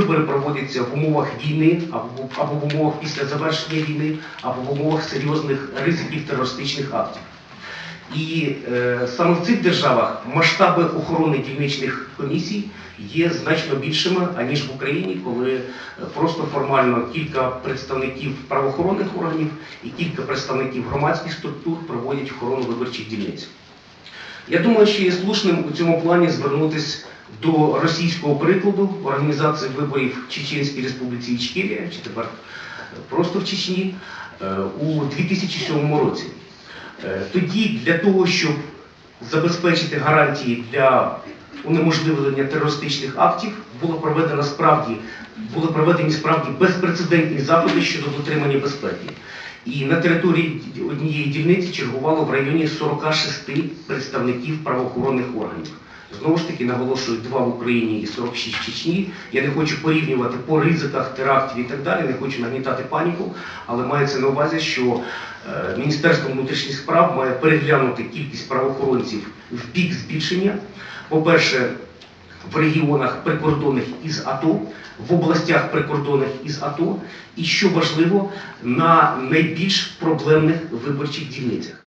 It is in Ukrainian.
вибори проводяться в умовах війни або, в умовах після завершення війни, або в умовах серйозних ризиків терористичних актів. І е, саме в цих державах масштаби охорони дільничних комісій є значно більшими, аніж в Україні, коли е, просто формально кілька представників правоохоронних органів і кілька представників громадських структур проводять охорону виборчих дільниць. Я думаю, що є слушним у цьому плані звернутися до російського прикладу організації виборів в Чеченській Республіці Ічкерія, чи тепер просто в Чечні, е, у 2007 році. Е, Тоді для того, щоб забезпечити гарантії для унеможливлення терористичних актів, було проведено справді були проведені справді безпрецедентні заходи щодо дотримання безпеки. І на території однієї дільниці чергувало в районі 46 представників правоохоронних органів. Знову ж таки, наголошую, два в Україні і 46 в Чечні. Я не хочу порівнювати по ризиках терактів і так далі, не хочу нагнітати паніку, але мається на увазі, що е, Міністерство внутрішніх справ має переглянути кількість правоохоронців в бік збільшення. По-перше, в регіонах прикордонних із АТО, в областях прикордонних із АТО, і що важливо, на найбільш проблемних виборчих дільницях.